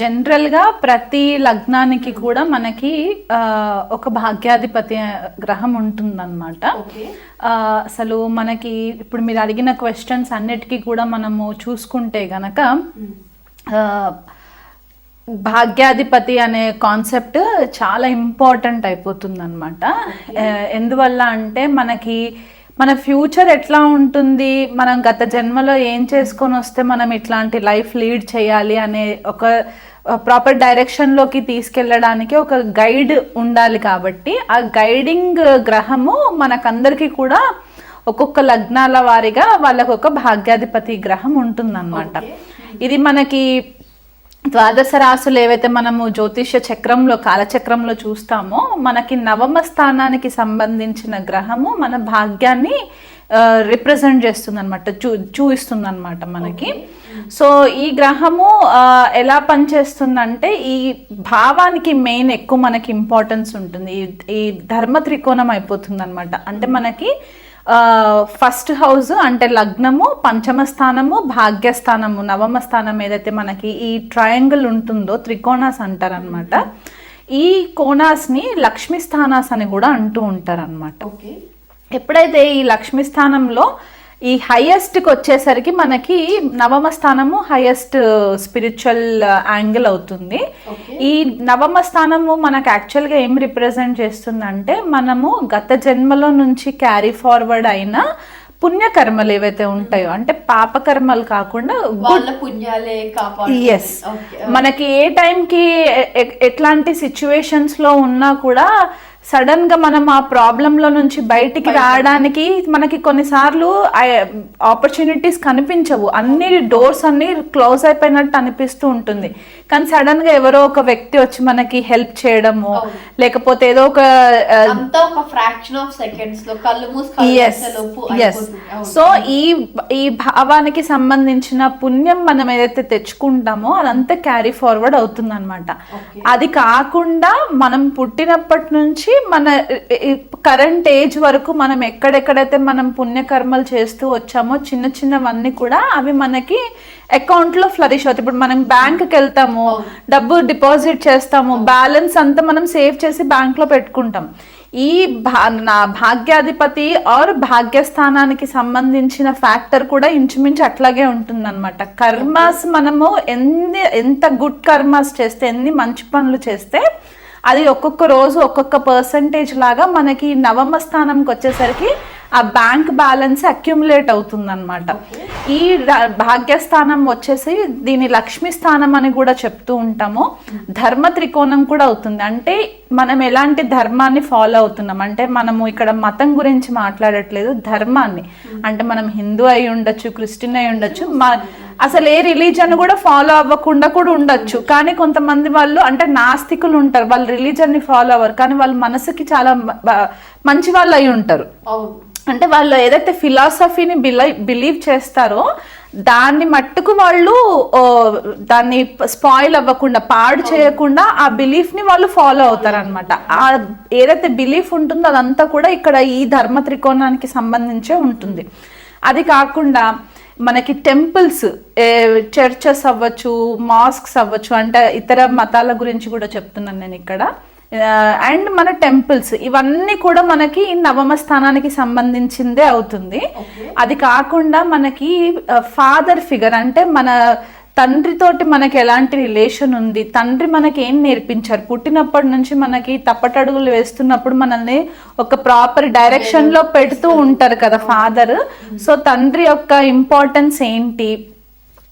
జనరల్గా ప్రతి లగ్నానికి కూడా మనకి ఒక భాగ్యాధిపతి గ్రహం ఉంటుందన్నమాట. అసలు మనకి ఇప్పుడు మీరు అడిగిన క్వశ్చన్స్ అన్నిటికీ కూడా మనము చూసుకుంటే గనక భాగ్యాధిపతి అనే కాన్సెప్ట్ చాలా ఇంపార్టెంట్ అయిపోతుంది అనమాట ఎందువల్ల అంటే మనకి మన ఫ్యూచర్ ఎట్లా ఉంటుంది? మనం గత జన్మలో ఏం చేసుకొని వస్తే మనం ఇట్లాంటి లైఫ్ లీడ్ చేయాలి అనే ఒక ప్రాపర్ డైరెక్షన్లోకి తీసుకెళ్ళడానికి ఒక గైడ్ ఉండాలి కాబట్టి ఆ గైడింగ్ గ్రహము మనకందరికీ కూడా ఒక్కొక్క లగ్నాల వారిగా వాళ్ళకు ఒక భాగ్యాధిపతి గ్రహం ఉంటుందన్నమాట. ఇది మనకి ద్వాదశ రాసులు ఏవైతే మనము జ్యోతిష్య చక్రంలో కాలచక్రంలో చూస్తామో మనకి నవమ స్థానానికి సంబంధించిన గ్రహము మన భాగ్యాన్ని రిప్రజెంట్ చేస్తుంది అనమాట చూ చూపిస్తుంది అనమాట మనకి సో ఈ గ్రహము ఎలా పనిచేస్తుందంటే ఈ భావానికి మెయిన్ ఎక్కువ మనకి ఇంపార్టెన్స్ ఉంటుంది. ఈ- ఈ ధర్మ త్రికోణం అయిపోతుంది అనమాట అంటే మనకి ఫస్ట్ హౌస్ అంటే లగ్నము పంచమ స్థానము భాగ్యస్థానము నవమ స్థానం ఏదైతే మనకి ఈ ట్రయాంగిల్ ఉంటుందో త్రికోణాస్ అంటారనమాట ఈ కోణాస్ని లక్ష్మీ స్థానాస్ అని కూడా అంటూ ఉంటారనమాట ఎప్పుడైతే ఈ లక్ష్మీ స్థానంలో ఈ హైయెస్ట్కి వచ్చేసరికి మనకి నవమ స్థానము హైయెస్ట్ స్పిరిచువల్ యాంగిల్ అవుతుంది. ఈ నవమ స్థానము మనకు యాక్చువల్గా ఏం రిప్రజెంట్ చేస్తుందంటే మనము గత జన్మలో నుంచి క్యారీ ఫార్వర్డ్ అయిన పుణ్యకర్మలు ఏవైతే ఉంటాయో అంటే పాపకర్మలు కాకుండా పుణ్యాలే ఎస్ మనకి ఏ టైంకి ఎట్లాంటి సిచ్యువేషన్స్లో ఉన్నా కూడా సడన్గా మనం ఆ ప్రాబ్లం లో నుంచి బయటికి రావడానికి మనకి కొన్నిసార్లు ఆపర్చునిటీస్ కనిపించవు. అన్ని డోర్స్ అన్ని క్లోజ్ అయిపోయినట్టు అనిపిస్తూ ఉంటుంది. కానీ సడన్గా ఎవరో ఒక వ్యక్తి వచ్చి మనకి హెల్ప్ చేయడము లేకపోతే ఏదో ఒక. సో ఈ ఈ భావానికి సంబంధించిన పుణ్యం మనం ఏదైతే తెచ్చుకుంటామో అదంతా క్యారీ ఫార్వర్డ్ అవుతుంది అనమాట అది కాకుండా మనం పుట్టినప్పటి నుంచి మన కరెంట్ ఏజ్ వరకు మనం ఎక్కడెక్కడైతే మనం పుణ్యకర్మలు చేస్తూ వచ్చామో చిన్న చిన్నవన్నీ కూడా అవి మనకి అకౌంట్లో ఫ్లరిష్ అవుతాయి. ఇప్పుడు మనం బ్యాంక్కి వెళ్తాము డబ్బు డిపాజిట్ చేస్తాము బ్యాలెన్స్ అంతా మనం సేవ్ చేసి బ్యాంక్లో పెట్టుకుంటాం. ఈ భా నా భాగ్యాధిపతి ఆర్ భాగ్యస్థానానికి సంబంధించిన ఫ్యాక్టర్ కూడా ఇంచుమించు అట్లాగే ఉంటుందన్నమాట. కర్మాస్ మనము ఎన్ని ఎంత గుడ్ కర్మాస్ చేస్తే ఎన్ని మంచి పనులు చేస్తే అది ఒక్కొక్క రోజు ఒక్కొక్క పర్సంటేజ్ లాగా మనకి నవమ స్థానంకి వచ్చేసరికి ఆ బ్యాంక్ బ్యాలెన్స్ అక్యుములేట్ అవుతుందన్నమాట. ఈ భాగ్యస్థానం వచ్చేసి దీని లక్ష్మీ స్థానం అని కూడా చెప్తూ ఉంటాము. ధర్మ త్రికోణం కూడా అవుతుంది. అంటే మనం ఎలాంటి ధర్మాన్ని ఫాలో అవుతున్నాం? అంటే మనము ఇక్కడ మతం గురించి మాట్లాడట్లేదు ధర్మాన్ని. అంటే మనం హిందూ అయి ఉండొచ్చు క్రిస్టియన్ అయి ఉండొచ్చు అసలు ఏ రిలీజన్ కూడా ఫాలో అవ్వకుండా కూడా ఉండొచ్చు. కానీ కొంతమంది వాళ్ళు అంటే నాస్తికులు ఉంటారు. వాళ్ళు రిలీజన్ని ఫాలో అవ్వరు. కానీ వాళ్ళ మనసుకి చాలా మంచి వాళ్ళు అయి ఉంటారు. అంటే వాళ్ళు ఏదైతే ఫిలాసఫీని బిలీవ్ చేస్తారో దాన్ని మట్టుకు వాళ్ళు దాన్ని స్పాయిల్ అవ్వకుండా పాడు చేయకుండా ఆ బిలీఫ్ని వాళ్ళు ఫాలో అవుతారు అనమాట ఆ ఏదైతే బిలీఫ్ ఉంటుందో అదంతా కూడా ఇక్కడ ఈ ధర్మ త్రికోణానికి సంబంధించే ఉంటుంది. అది కాకుండా మనకి టెంపుల్స్ చర్చెస్ అవ్వచ్చు మాస్క్స్ అవ్వచ్చు అంటే ఇతర మతాల గురించి కూడా చెప్తున్నాను నేను ఇక్కడ. అండ్ మన టెంపుల్స్ ఇవన్నీ కూడా మనకి నవమ స్థానానికి సంబంధించిందే అవుతుంది. అది కాకుండా మనకి ఫాదర్ ఫిగర్ అంటే మన తండ్రితోటి మనకి ఎలాంటి రిలేషన్ ఉంది? తండ్రి మనకి ఏం నేర్పించారు? పుట్టినప్పటి నుంచి మనకి తప్పటడుగులు వేస్తున్నప్పుడు మనల్ని ఒక ప్రాపర్ డైరెక్షన్లో పెడుతూ ఉంటారు కదా ఫాదర్ సో తండ్రి యొక్క ఇంపార్టెన్స్ ఏంటి?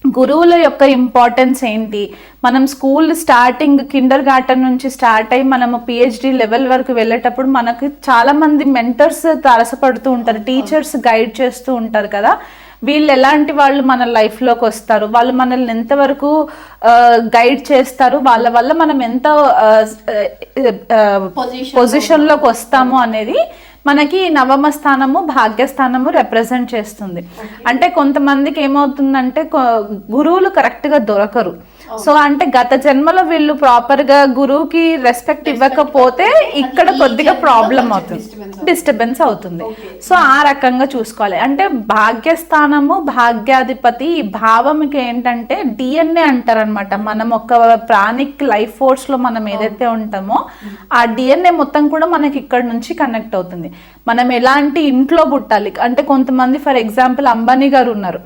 గురువుల యొక్క ఇంపార్టెన్స్ ఏంటి? మనం స్కూల్ స్టార్టింగ్ కిండర్ గార్టెన్ నుంచి స్టార్ట్ అయ్యి మనము పిహెచ్డి లెవెల్ వరకు వెళ్ళేటప్పుడు మనకు చాలా మంది మెంటర్స్ తారసపడుతూ ఉంటారు టీచర్స్ గైడ్ చేస్తూ ఉంటారు కదా. వీళ్ళు ఎలాంటి వాళ్ళు మన లైఫ్లోకి వస్తారు? వాళ్ళు మనల్ని ఎంతవరకు గైడ్ చేస్తారు? వాళ్ళ వల్ల మనం ఎంత పొజిషన్లోకి వస్తాము అనేది మనకి నవమ స్థానము భాగ్యస్థానము రిప్రజెంట్ చేస్తుంది. అంటే కొంతమందికి ఏమవుతుందంటే గురువులు కరెక్ట్గా దొరకరు. సో అంటే గత జన్మలో వీళ్ళు ప్రాపర్గా గురువుకి రెస్పెక్ట్ ఇవ్వకపోతే ఇక్కడ కొద్దిగా ప్రాబ్లం అవుతుంది. డిస్టర్బెన్స్ అవుతుంది. సో ఆ రకంగా చూసుకోవాలి. అంటే భాగ్యస్థానము భాగ్యాధిపతి భావంకి ఏంటంటే డిఎన్ఏ అంటారనమాట మనం ఒక ప్రాణిక్ లైఫ్ ఫోర్స్లో మనం ఏదైతే ఉంటామో ఆ డిఎన్ఏ మొత్తం కూడా మనకి ఇక్కడ నుంచి కనెక్ట్ అవుతుంది. మనం ఎలాంటి ఇంట్లో పుట్టాలి? అంటే కొంతమంది ఫర్ ఎగ్జాంపుల్ అంబానీ గారు ఉన్నారు.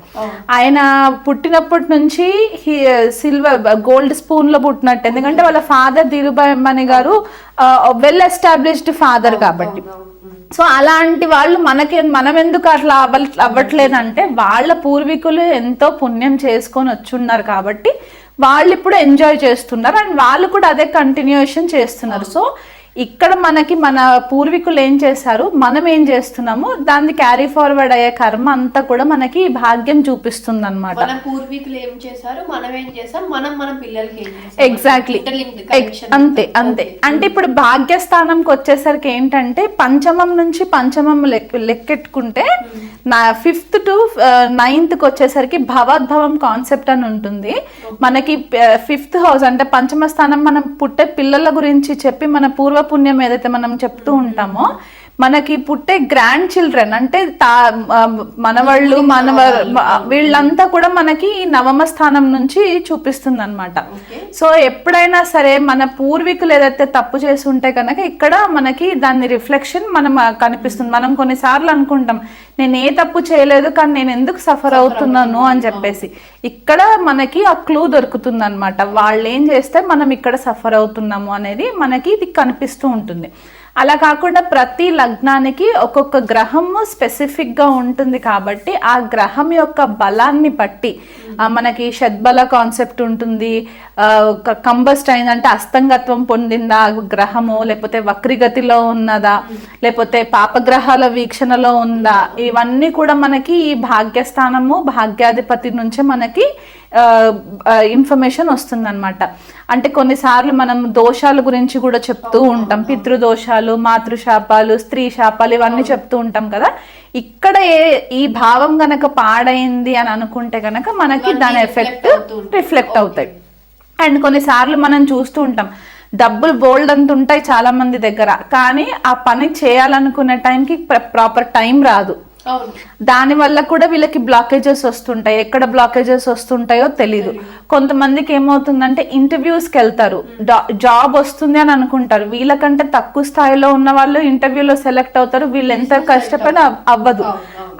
ఆయన పుట్టినప్పటి నుంచి సిల్వర్ గోల్డ్ స్పూన్లో పుట్టినట్టు. ఎందుకంటే వాళ్ళ ఫాదర్ ధీరుభాయ్ అంబానీ గారు వెల్ ఎస్టాబ్లిష్డ్ ఫాదర్ కాబట్టి. సో అలాంటి వాళ్ళు మనకి మనం ఎందుకు అట్లా అవ్వ అవ్వట్లేదంటే వాళ్ళ పూర్వీకులు ఎంతో పుణ్యం చేసుకొని వచ్చున్నారు కాబట్టి వాళ్ళు ఇప్పుడు ఎంజాయ్ చేస్తున్నారు. అండ్ వాళ్ళు కూడా అదే కంటిన్యూషన్ చేస్తున్నారు. సో ఇక్కడ మనకి మన పూర్వీకులు ఏం చేశారు? మనం ఏం చేస్తున్నాము దాన్ని క్యారీ ఫార్వర్డ్ అయ్యే కర్మ అంతా కూడా మనకి భాగ్యం చూపిస్తుంది అనమాట మన పూర్వీకులు ఏం చేశారు? మనం ఏం చేసాం మనం మన పిల్లలకి ఎగ్జాక్ట్లీ. అంతే అంతే. అంటే ఇప్పుడు భాగ్యస్థానంకి వచ్చేసరికి ఏంటంటే పంచమం నుంచి పంచమం లెక్క లెక్కెట్టుకుంటే నా ఫిఫ్త్ టు నైన్త్కి వచ్చేసరికి భవద్భవం కాన్సెప్ట్ అని ఉంటుంది. మనకి ఫిఫ్త్ హౌస్ అంటే పంచమ స్థానం మనం పుట్టే పిల్లల గురించి చెప్పి మన పుణ్యం ఏదైతే మనం చెప్తూ ఉంటామో మనకి పుట్టే గ్రాండ్ చిల్డ్రన్ అంటే తా మనవాళ్ళు మనవ వీళ్ళంతా. కూడా మనకి ఈ నవమ స్థానం నుంచి చూపిస్తుంది అనమాట. సో ఎప్పుడైనా సరే మన పూర్వీకులు ఏదైతే తప్పు చేసి ఉంటే కనుక ఇక్కడ మనకి దాని రిఫ్లెక్షన్ మనం కనిపిస్తుంది. మనం కొన్నిసార్లు అనుకుంటాం నేను ఏ తప్పు చేయలేదు కానీ నేను ఎందుకు సఫర్ అవుతున్నాను అని చెప్పేసి. ఇక్కడ మనకి ఆ క్లూ దొరుకుతుంది అనమాట వాళ్ళు ఏం చేస్తే మనం ఇక్కడ సఫర్ అవుతున్నాము అనేది మనకి ఇది కనిపిస్తూ ఉంటుంది. అలా కాకుండా ప్రతి లగ్నానికి ఒక్కొక్క గ్రహము స్పెసిఫిక్గా ఉంటుంది కాబట్టి ఆ గ్రహం యొక్క బలాన్ని బట్టి మనకి షద్బల కాన్సెప్ట్ ఉంటుంది కంబస్ట్ అయిందంటే అస్తంగత్వం పొందిందా ఆ గ్రహము లేకపోతే వక్రిగతిలో ఉన్నదా లేకపోతే పాపగ్రహాల వీక్షణలో ఉందా ఇవన్నీ కూడా మనకి ఈ భాగ్యస్థానము భాగ్యాధిపతి నుంచే మనకి ఇన్ఫర్మేషన్ వస్తుందన్నమాట. అంటే కొన్నిసార్లు మనం దోషాల గురించి కూడా చెప్తూ ఉంటాం. పితృదోషాలు మాతృశాపాలు స్త్రీ శాపాలు ఇవన్నీ చెప్తూ ఉంటాం కదా. ఇక్కడ ఏ ఈ భావం గనక పాడైంది అని అనుకుంటే గనక మనకి దాని ఎఫెక్ట్. రిఫ్లెక్ట్ అవుతాయి. అండ్ కొన్నిసార్లు మనం చూస్తూ ఉంటాం డబ్బులు బోల్డ్ అంత ఉంటాయి చాలా మంది దగ్గర. కానీ ఆ పని చేయాలనుకునే టైంకి ప్రాపర్ టైం రాదు. దాని వల్ల కూడా వీళ్ళకి బ్లాకేజెస్ వస్తుంటాయి. ఎక్కడ బ్లాకేజెస్ వస్తుంటాయో తెలీదు. కొంతమందికి ఏమవుతుందంటే ఇంటర్వ్యూస్కి వెళ్తారు జాబ్ వస్తుంది అని అనుకుంటారు. వీళ్ళకంటే తక్కువ స్థాయిలో ఉన్న వాళ్ళు ఇంటర్వ్యూలో సెలెక్ట్ అవుతారు. వీళ్ళు ఎంత కష్టపడి అవ్- అవ్వదు.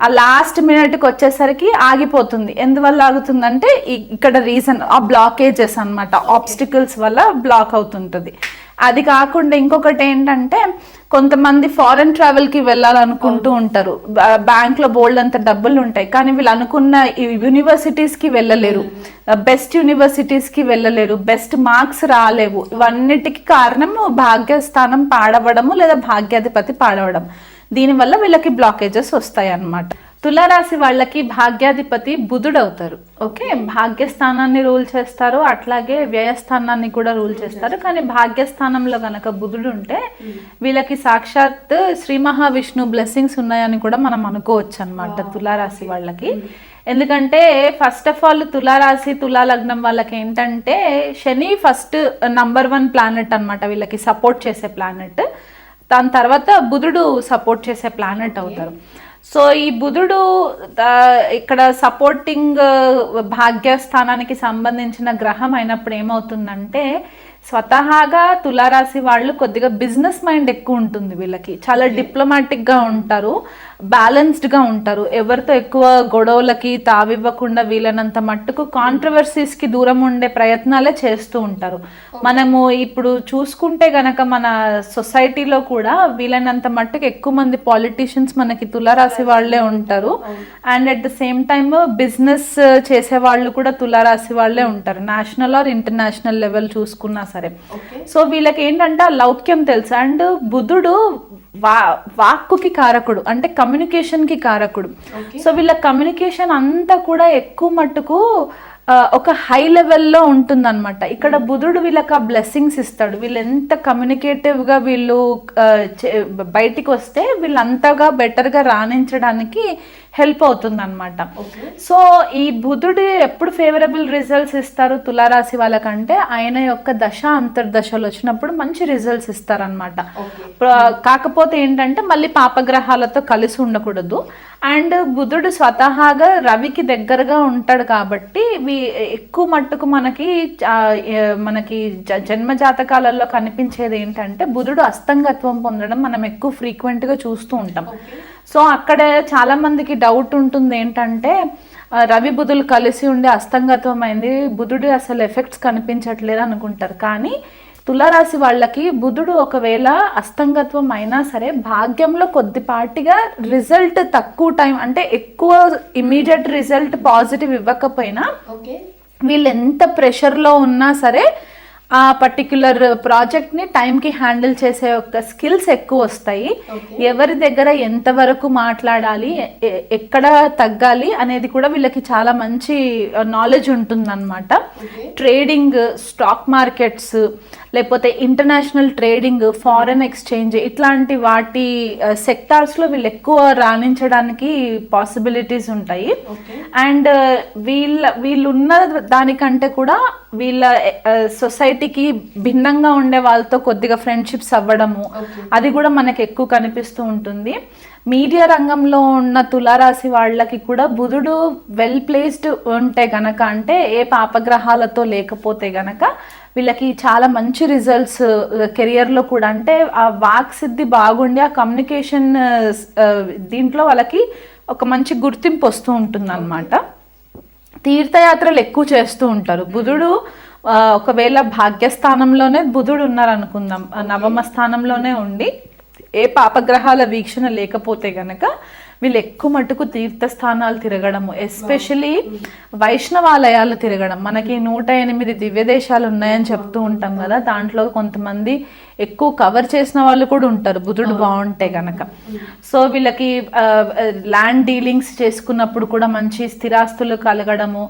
ఆ లాస్ట్ మినిట్కి వచ్చేసరికి ఆగిపోతుంది. ఎందువల్ల ఆగుతుందంటే ఇక్కడ రీజన్ ఆ బ్లాకేజెస్ అన్నమాట. ఆబ్స్టికల్స్ వల్ల బ్లాక్ అవుతుంటుంది. అది కాకుండా ఇంకొకటి ఏంటంటే కొంతమంది ఫారెన్ ట్రావెల్కి వెళ్ళాలనుకుంటూ ఉంటారు. బ్యాంక్లో బోల్డ్ అంత డబ్బులు ఉంటాయి. కానీ వీళ్ళు అనుకున్న యూనివర్సిటీస్కి వెళ్ళలేరు. బెస్ట్ యూనివర్సిటీస్కి వెళ్ళలేరు. బెస్ట్ మార్క్స్ రాలేవు. ఇవన్నిటికి కారణం భాగ్యస్థానం పాడవడము లేదా భాగ్యాధిపతి పాడవడం. దీనివల్ల వీళ్ళకి బ్లాకేజెస్ వస్తాయి అన్నమాట తులారాశి వాళ్ళకి భాగ్యాధిపతి బుధుడు అవుతారు ఓకే? భాగ్యస్థానాన్ని రూల్ చేస్తారు. అట్లాగే వ్యయస్థానాన్ని కూడా రూల్ చేస్తారు. కానీ భాగ్యస్థానంలో గనక బుధుడు ఉంటే వీళ్ళకి సాక్షాత్ శ్రీ మహావిష్ణు బ్లెస్సింగ్స్ ఉన్నాయని కూడా మనం అనుకోవచ్చు అనమాట తులారాశి వాళ్ళకి. ఎందుకంటే ఫస్ట్ ఆఫ్ ఆల్ తులారాశి తులా లగ్నం వాళ్ళకి ఏంటంటే శని ఫస్ట్ నంబర్ వన్ ప్లానెట్ అన్నమాట వీళ్ళకి సపోర్ట్ చేసే ప్లానెట్. దాని తర్వాత బుధుడు సపోర్ట్ చేసే ప్లానెట్ అవుతారు. సో ఈ బుధుడు ఇక్కడ సపోర్టింగ్ భాగ్యస్థానానికి సంబంధించిన గ్రహం అయినప్పుడు ఏమవుతుందంటే స్వతహాగా తులారాశి వాళ్ళు కొద్దిగా బిజినెస్ మైండ్ ఎక్కువ ఉంటుంది వీళ్ళకి. చాలా డిప్లొమాటిక్గా ఉంటారు బ్యాలెన్స్డ్గా ఉంటారు. ఎవరితో ఎక్కువ గొడవలకి తావివ్వకుండా వీలైనంత మట్టుకు కాంట్రవర్సీస్కి దూరం ఉండే ప్రయత్నాలే చేస్తూ ఉంటారు. మనము ఇప్పుడు చూసుకుంటే గనక మన సొసైటీలో కూడా వీలైనంత మట్టుకు ఎక్కువ మంది పాలిటీషియన్స్ మనకి తులారాశి వాళ్ళే ఉంటారు. And at the same time business చేసే వాళ్ళు కూడా తులారాశి వాళ్ళే ఉంటారు. నేషనల్ ఆర్ ఇంటర్నేషనల్ లెవెల్ చూసుకున్నా సరే. ఓకే. సో వీళ్ళకి ఏంటంటే ఆ లౌక్యం తెలుసు. అండ్ బుధుడు వా వాక్కుకి కారకుడు. అంటే కమ్యూనికేషన్కి కారకుడు. సో వీళ్ళ కమ్యూనికేషన్ అంతా కూడా ఎక్కువ మట్టుకు ఒక హై లెవెల్లో ఉంటుందన్నమాట. ఇక్కడ బుధుడు వీళ్ళకి ఆ బ్లెస్సింగ్స్ ఇస్తాడు. వీళ్ళు ఎంత కమ్యూనికేటివ్గా వీళ్ళు బయటికి వస్తే వీళ్ళంతగా బెటర్గా రాణించడానికి హెల్ప్ అవుతుంది అనమాట సో ఈ బుధుడు ఎప్పుడు ఫేవరబుల్ రిజల్ట్స్ ఇస్తారు తులారాశి వాళ్ళకంటే? ఆయన యొక్క దశ అంతర్దశలు వచ్చినప్పుడు మంచి రిజల్ట్స్ ఇస్తారనమాట కాకపోతే ఏంటంటే మళ్ళీ పాపగ్రహాలతో కలిసి ఉండకూడదు. అండ్ బుధుడు స్వతహాగా రవికి దగ్గరగా ఉంటాడు కాబట్టి ఎక్కువ మట్టుకు మనకి మనకి జన్మ జాతకాలలో కనిపించేది ఏంటంటే బుధుడు అస్తంగత్వం పొందడం మనం ఎక్కువ frequent గా చూస్తూ ఉంటాం. సో అక్కడ చాలా మందికి డౌట్ ఉంటుంది ఏంటంటే రవి బుధులు కలిసి ఉండి అస్తంగత్వం అయింది బుధుడు అసలు ఎఫెక్ట్స్ కనిపించట్లేదు అనుకుంటారు. కానీ తులారాశి వాళ్ళకి బుధుడు ఒకవేళ అస్తంగత్వం అయినా సరే భాగ్యంలో కొద్దిపాటిగా రిజల్ట్ తక్కువ టైం అంటే ఎక్కువ ఇమీడియట్ రిజల్ట్ పాజిటివ్ ఇవ్వకపోయినా వీళ్ళు ఎంత ప్రెషర్లో ఉన్నా సరే ఆ పర్టిక్యులర్ ప్రాజెక్ట్ని టైంకి హ్యాండిల్ చేసే యొక్క స్కిల్స్ ఎక్కువ వస్తాయి. ఎవరి దగ్గర ఎంతవరకు మాట్లాడాలి ఎక్కడ తగ్గాలి అనేది కూడా వీళ్ళకి చాలా మంచి నాలెడ్జ్ ఉంటుందన్నమాట. ట్రేడింగ్ స్టాక్ మార్కెట్స్ లేకపోతే ఇంటర్నేషనల్ ట్రేడింగ్ ఫారెన్ ఎక్స్చేంజ్ ఇట్లాంటి వాటి సెక్టార్స్లో వీళ్ళు ఎక్కువ రాణించడానికి పాసిబిలిటీస్ ఉంటాయి. అండ్ వీళ్ళ వీళ్ళున్న దానికంటే కూడా వీళ్ళ సొసైటీకి భిన్నంగా ఉండే వాళ్ళతో కొద్దిగా ఫ్రెండ్షిప్స్ అవ్వడము. అది కూడా మనకి ఎక్కువ కనిపిస్తూ ఉంటుంది. మీడియా రంగంలో ఉన్న తులారాశి వాళ్ళకి కూడా బుధుడు వెల్ ప్లేస్డ్ ఉంటే గనక అంటే ఏ పాపగ్రహాలతో లేకపోతే గనక వీళ్ళకి చాలా మంచి రిజల్ట్స్ కెరియర్లో uh, కూడా. అంటే ఆ వాక్ సిద్ధి బాగుండి ఆ కమ్యూనికేషన్ uh, uh, దీంట్లో వాళ్ళకి ఒక మంచి గుర్తింపు వస్తూ ఉంటుంది తీర్థయాత్రలు ఎక్కువ చేస్తూ ఉంటారు. బుధుడు ఒకవేళ భాగ్యస్థానంలోనే బుధుడు ఉన్నారనుకుందాం. నవమ స్థానంలోనే ఉండి ఏ పాపగ్రహాల వీక్షణ లేకపోతే గనక వీళ్ళు ఎక్కువ మటుకు తీర్థస్థానాలు తిరగడము ఎస్పెషలీ వైష్ణవాలయాలు తిరగడం. మనకి నూట ఎనిమిది దివ్య దేశాలు ఉన్నాయని చెప్తూ ఉంటాం కదా. దాంట్లో కొంతమంది ఎక్కువ కవర్ చేసిన వాళ్ళు కూడా ఉంటారు. బుధుడు బాగుంటే గనక. సో వీళ్ళకి ల్యాండ్ డీలింగ్స్ చేసుకున్నప్పుడు కూడా మంచి స్థిరాస్తులు కలగడము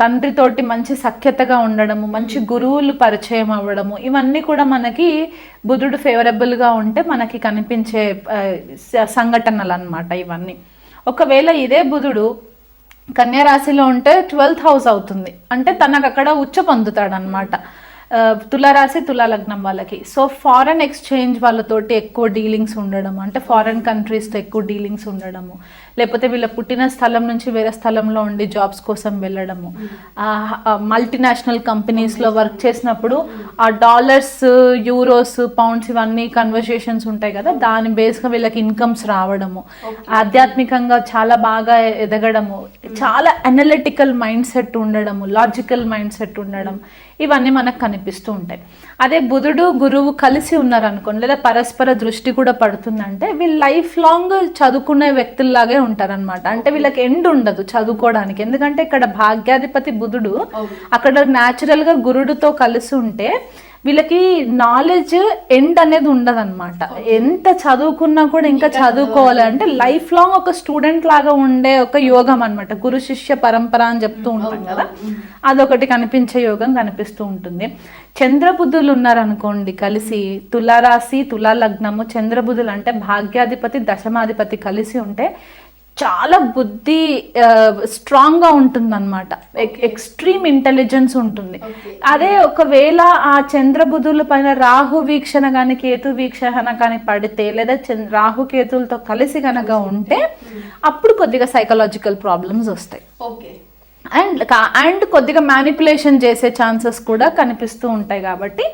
తండ్రితోటి మంచి సఖ్యతగా ఉండడము మంచి గురువులు పరిచయం అవ్వడము ఇవన్నీ కూడా మనకి బుధుడు favorable గా ఉంటే మనకి కనిపించే ఆ, స- సంఘటనలు ఇవన్నీ. ఒకవేళ ఇదే బుధుడు కన్యారాశిలో ఉంటే ట్వెల్త్ హౌస్ అవుతుంది. అంటే తనకు అక్కడ ఉచ్చ పొందుతాడనమాట తులారాశి తులాలగ్నం వాళ్ళకి. సో ఫారెన్ ఎక్స్చేంజ్ వాళ్ళతోటి ఎక్కువ డీలింగ్స్ ఉండడం అంటే ఫారెన్ కంట్రీస్తో ఎక్కువ డీలింగ్స్ ఉండడము లేకపోతే వీళ్ళ పుట్టిన స్థలం నుంచి వేరే స్థలంలో ఉండి జాబ్స్ కోసం వెళ్ళడము. మల్టీనేషనల్ కంపెనీస్లో వర్క్ చేసినప్పుడు ఆ డాలర్స్ యూరోస్ పౌండ్స్ ఇవన్నీ కన్వర్సేషన్స్ ఉంటాయి కదా దాని బేస్గా వీళ్ళకి ఇన్కమ్స్ రావడము. ఆధ్యాత్మికంగా చాలా బాగా ఎదగడము. చాలా అనలిటికల్ మైండ్ సెట్ ఉండడము లాజికల్ మైండ్ సెట్ ఉండడం ఇవన్నీ మనకు కనిపిస్తూ ఉంటాయి. అదే బుధుడు గురువు కలిసి ఉన్నారు అనుకోండి లేదా పరస్పర దృష్టి కూడా పడుతుందంటే వీళ్ళు లైఫ్ లాంగ్ చదువుకునే వ్యక్తుల్లాగే ఉంటారనమాట అంటే వీళ్ళకి ఎండ్ ఉండదు చదువుకోవడానికి ఎందుకంటే ఇక్కడ భాగ్యాధిపతి బుధుడు అక్కడ న్యాచురల్గా గురుడితో కలిసి ఉంటే వీళ్ళకి నాలెడ్జ్ ఎండ్ అనేది ఉండదన్నమాట. ఎంత చదువుకున్నా కూడా ఇంకా చదువుకోవాలి. అంటే లైఫ్ లాంగ్ ఒక స్టూడెంట్ లాగా ఉండే ఒక యోగం అన్నమాట గురు శిష్య పరంపర అని చెప్తూ ఉంటాం కదా. అదొకటి కనిపించే యోగం కనిపిస్తూ ఉంటుంది. చంద్రబుద్ధులు ఉన్నారనుకోండి కలిసి తులారాశి తులా లగ్నము చంద్రబుద్ధులు అంటే భాగ్యాధిపతి దశమాధిపతి కలిసి ఉంటే చాలా బుద్ధి స్ట్రాంగ్గా ఉంటుంది అనమాట ఎక్స్ట్రీమ్ ఇంటెలిజెన్స్ ఉంటుంది. అదే ఒకవేళ ఆ చంద్రబుధుల పైన రాహు వీక్షణ కానీ కేతు వీక్షణ కానీ పడితే లేదా రాహు కేతులతో కలిసి కనుక ఉంటే అప్పుడు కొద్దిగా సైకలాజికల్ ప్రాబ్లమ్స్ వస్తాయి. ఓకే అండ్ అండ్ కొద్దిగా మ్యానిపులేషన్ చేసే ఛాన్సెస్ కూడా కనిపిస్తూ ఉంటాయి కాబట్టి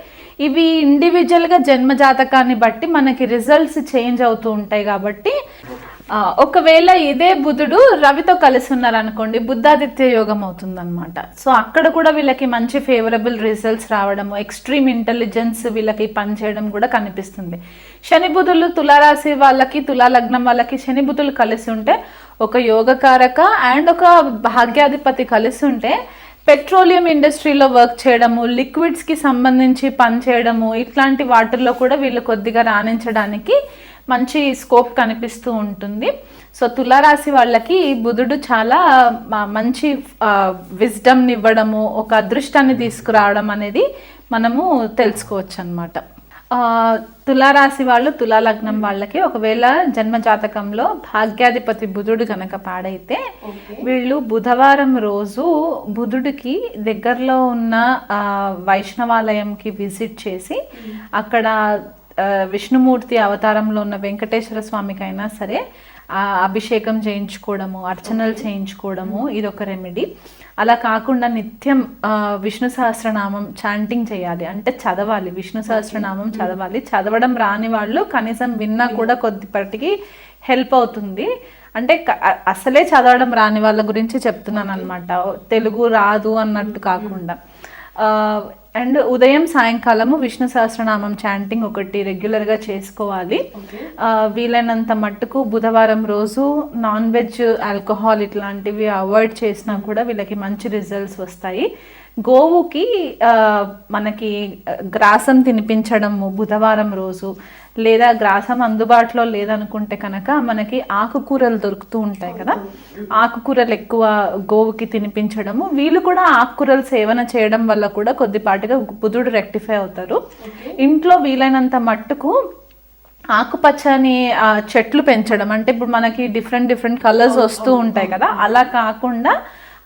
ఇవి ఇండివిజువల్గా జన్మ జాతకాన్ని బట్టి మనకి రిజల్ట్స్ చేంజ్ అవుతూ ఉంటాయి కాబట్టి ఒకవేళ ఇదే బుధుడు రవితో కలిసి ఉన్నారనుకోండి బుద్ధాదిత్య యోగం అవుతుందన్నమాట. సో అక్కడ కూడా వీళ్ళకి మంచి ఫేవరబుల్ రిజల్ట్స్ రావడము ఎక్స్ట్రీమ్ ఇంటెలిజెన్స్ వీళ్ళకి పనిచేయడం కూడా కనిపిస్తుంది. శని బుధులు తులారాశి వాళ్ళకి తులాలగ్నం వాళ్ళకి శని బుధులు కలిసి ఉంటే ఒక యోగకారక అండ్ ఒక భాగ్యాధిపతి కలిసి ఉంటే పెట్రోలియం ఇండస్ట్రీలో వర్క్ చేయడము లిక్విడ్స్కి సంబంధించి పని చేయడము ఇట్లాంటి వాటిల్లో కూడా వీళ్ళు కొద్దిగా రాణించడానికి మంచి స్కోప్ కనిపిస్తూ ఉంటుంది. సో తులారాశి వాళ్ళకి బుధుడు చాలా మంచి విజ్డమ్ని ఇవ్వడము ఒక అదృష్టాన్ని తీసుకురావడం అనేది మనము తెలుసుకోవచ్చు అనమాట తులారాశి వాళ్ళు తులా లగ్నం వాళ్ళకి ఒకవేళ జన్మ జాతకంలో భాగ్యాధిపతి బుధుడు కనుక పాడైతే వీళ్ళు బుధవారం రోజు బుధుడికి దగ్గరలో ఉన్న వైష్ణవాలయంకి విజిట్ చేసి అక్కడ విష్ణుమూర్తి అవతారంలో ఉన్న వెంకటేశ్వర స్వామికైనా సరే ఆ అభిషేకం చేయించుకోవడము అర్చనలు చేయించుకోవడము ఇది ఒక రెమెడీ అలా కాకుండా నిత్యం విష్ణు సహస్రనామం చాంటింగ్ చేయాలి. అంటే చదవాలి. విష్ణు సహస్రనామం చదవాలి. చదవడం రాని వాళ్ళు కనీసం విన్నా కూడా కొద్దిపాటికి హెల్ప్ అవుతుంది. అంటే అసలే చదవడం రాని వాళ్ళ గురించి చెప్తున్నాను అనమాట తెలుగు రాదు అన్నట్టు కాకుండా. అండ్ ఉదయం సాయంకాలము విష్ణు సహస్రనామం చాంటింగ్ ఒకటి రెగ్యులర్గా చేసుకోవాలి. వీలైనంత మట్టుకు బుధవారం రోజు నాన్ వెజ్ ఆల్కహాల్ ఇట్లాంటివి అవాయిడ్ చేసినా కూడా వీళ్ళకి మంచి రిజల్ట్స్ వస్తాయి. గోవుకి మనకి గ్రాసం తినిపించడము బుధవారం రోజు లేదా గ్రాసం అందుబాటులో లేదనుకుంటే కనుక మనకి ఆకుకూరలు దొరుకుతూ ఉంటాయి కదా. ఆకుకూరలు ఎక్కువ గోవుకి తినిపించడము. వీళ్ళు కూడా ఆకుకూరలు సేవన చేయడం వల్ల కూడా కొద్దిపాటిగా బుధుడు రెక్టిఫై అవుతారు. ఇంట్లో వీలైనంత మట్టుకు ఆకుపచ్చని చెట్లు పెంచడం. అంటే ఇప్పుడు మనకి డిఫరెంట్ డిఫరెంట్ కలర్స్ వస్తూ ఉంటాయి కదా. అలా కాకుండా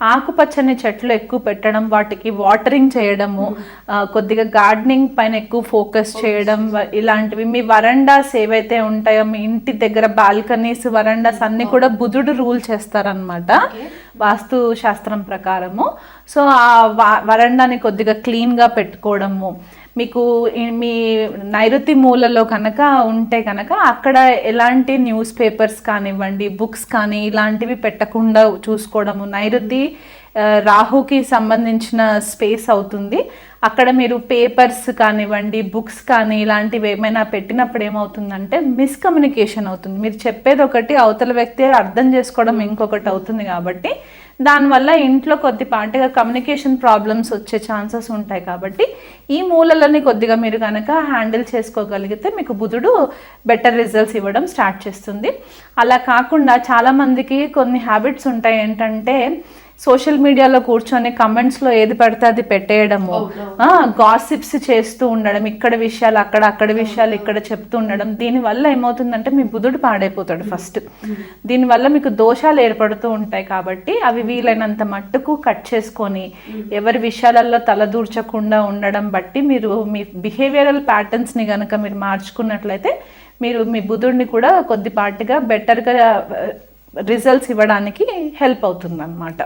ఆకుపచ్చని చెట్లు ఎక్కువ పెట్టడం వాటికి వాటరింగ్ చేయడము కొద్దిగా గార్డెనింగ్ పైన ఎక్కువ ఫోకస్ చేయడం వ- ఇలాంటివి. మీ వరండాస్ ఏవైతే ఉంటాయో మీ ఇంటి దగ్గర బాల్కనీస్ వరండాస్ అన్ని కూడా బుధుడు రూల్ చేస్తారనమాట వాస్తు శాస్త్రం ప్రకారము. సో ఆ వా- వరండాని కొద్దిగా క్లీన్గా పెట్టుకోవడము. మీకు మీ నైరుతి మూలలో కనుక ఉంటే కనుక అక్కడ ఎలాంటి న్యూస్ పేపర్స్ కానివ్వండి బుక్స్ కానీ ఇలాంటివి పెట్టకుండా చూసుకోవడము. నైరుతి రాహుకి సంబంధించిన స్పేస్ అవుతుంది. అక్కడ మీరు పేపర్స్ కానివ్వండి బుక్స్ కానీ ఇలాంటివి ఏమైనా పెట్టినప్పుడు ఏమవుతుందంటే మిస్కమ్యూనికేషన్ అవుతుంది. మీరు చెప్పేది ఒకటి అవతల వ్యక్తి అర్థం చేసుకోవడం ఇంకొకటి అవుతుంది కాబట్టి దానివల్ల ఇంట్లో కొద్దిపాటిగా కమ్యూనికేషన్ ప్రాబ్లమ్స్ వచ్చే ఛాన్సెస్ ఉంటాయి కాబట్టి ఈ మూలలని కొద్దిగా మీరు కనుక హ్యాండిల్ చేసుకోగలిగితే మీకు బుధుడు బెటర్ రిజల్ట్స్ ఇవ్వడం స్టార్ట్ చేస్తుంది. అలా కాకుండా చాలామందికి కొన్ని హ్యాబిట్స్ ఉంటాయి ఏంటంటే సోషల్ మీడియాలో కూర్చొని కమెంట్స్లో ఏది పడితే అది పెట్టేయడము. గాసిప్స్ చేస్తూ ఉండడం ఇక్కడ విషయాలు అక్కడ అక్కడ విషయాలు ఇక్కడ చెప్తూ ఉండడం. దీనివల్ల ఏమవుతుందంటే మీ బుధుడు పాడైపోతాడు ఫస్ట్. దీనివల్ల మీకు దోషాలు ఏర్పడుతూ ఉంటాయి కాబట్టి అవి వీలైనంత మట్టుకు కట్ చేసుకొని ఎవరి విషయాలలో తలదూర్చకుండా ఉండడం బట్టి మీరు మీ బిహేవియరల్ ప్యాటర్న్స్ని కనుక మీరు మార్చుకున్నట్లయితే మీరు మీ బుధుడిని కూడా కొద్దిపాటిగా బెటర్గా రిజల్ట్స్ ఇవ్వడానికి హెల్ప్ అవుతుందన్నమాట.